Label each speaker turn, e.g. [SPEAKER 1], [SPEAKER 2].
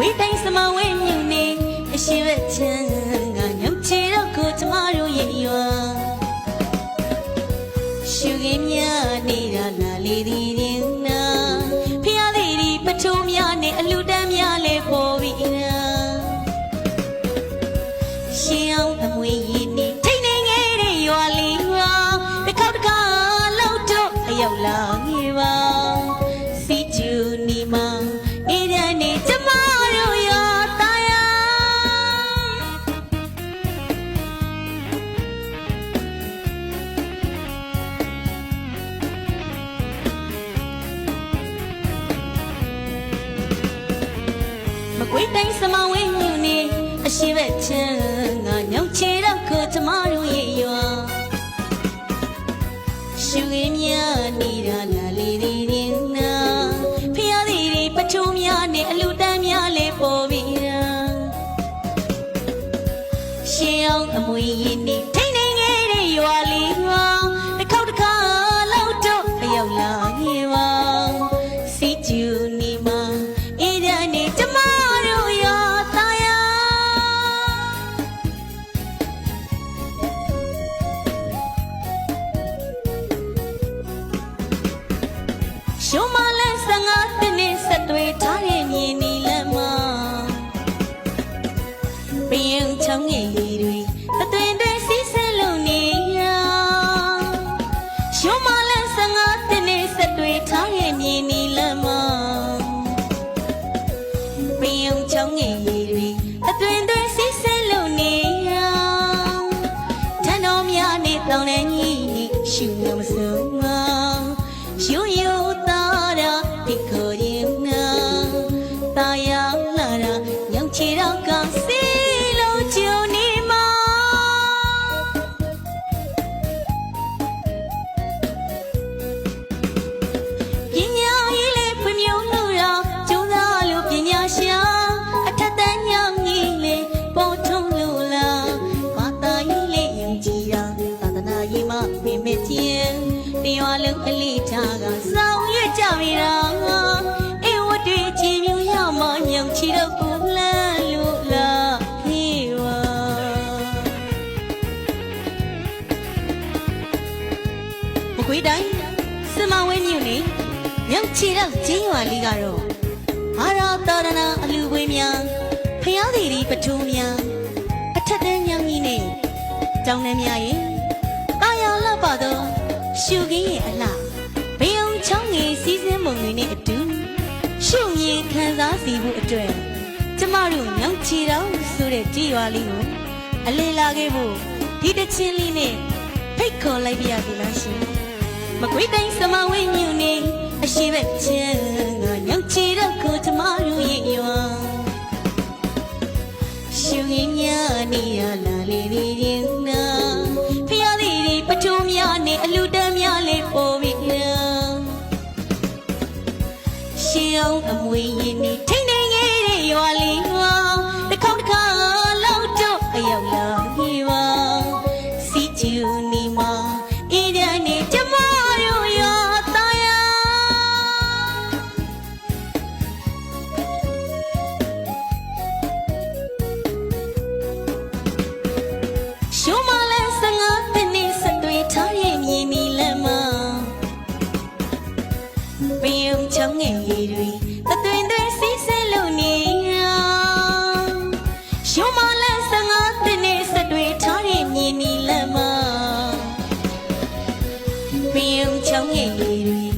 [SPEAKER 1] ကွေးတိုင်းစမဝဲမြူနေအရှိဝက်ချမ်းကညောင်ချေတော့ကိုကျမတို့ရဲ့ရွာရှုခင်းများနေတာလာလေဒီရင်နာဖျားလေးဒီပထုံးများနဲ့အလူတန်းများလဲပေါ်ပြီးနာရှင်းအောင်အမွေရ ကွေးတိုင်းစမဝင်းညူနေအရှိဘက်ချမ်းငါညောင်ချေတော့ကိုကျမတို့ရဲ့ရွာရှူရင်းများနေတာလာလေဒီရင်နာဖျားသည်တွေပထုံးများနဲ့အလူတန်းများလေးပေါ်ပြီးတာရှင်းအောင်အမွေရင်းနေ ရှုံးမလဲဆငါတင်းနဲ့ဆက်တွေထားတဲ့မြင်နီလက်မပင်ချောင်းငယ်ရီတွေတသွင်တွေစီးဆင်းလုံနေရရှုံးမလဲဆငါတင်းနဲ့ဆက်တွေထားတဲ့မြင်နီလက်မပင်ချောင်းငယ်ရီတွေတသွင်တွေစီးဆင်းလုံနေရထန်တော်များနဲ့တောင်းတဲ့ ရေးမှပြင်မဲ့ခြင်းတရားလုံးအလေးထားကစောင်းရွက်ကြပြီလား ကွေးတိုင်းစမဝဲမြို့နေမြောက်ချီတော့ကျင်းရွာလေးကတော့အာရာတော်ရဏအလူပွေးများဖျားသေးဒီပထုံးများအထက်တန်းညောင်ကြီးနဲ့ကြောင်းနှမ်းများရဲ့တာယာလပ်ပါတော့ရှုခင်းရဲ့အလှဘေယုံချောင်းငယ်စီးစင်းမုံတွေနဲ့အတူရှုမြင်ခံစားစီဖို့အတွက်ကျမတို့မြောက်ချီတော့ဆိုတဲ့ကြည်ရွာလေးကိုအလေးလာခဲ့ဖို့ဒီတစ်ချင်းလေးနဲ့ဖိတ်ခေါ်လိုက်ပြရစီလားရှင် မကွေးတိုင်းစမဝင်းညူနေအရှိဘက်ချမ်းငါညောင်ချီတော့ကိုကျမတို့ရဲ့ရွာရှူရင်းများနေရလာလေဒီရင်နာဖျားသည်ဒီပထုံးများနဲ့အလူတန်းများလေးပေါ်ပြီးနာရှင်းအောင်အမွေရင်နေထိတ်နေငယ်တဲ့ရွာလေး ပင်ုံချောင်းငယ်ရီတွေ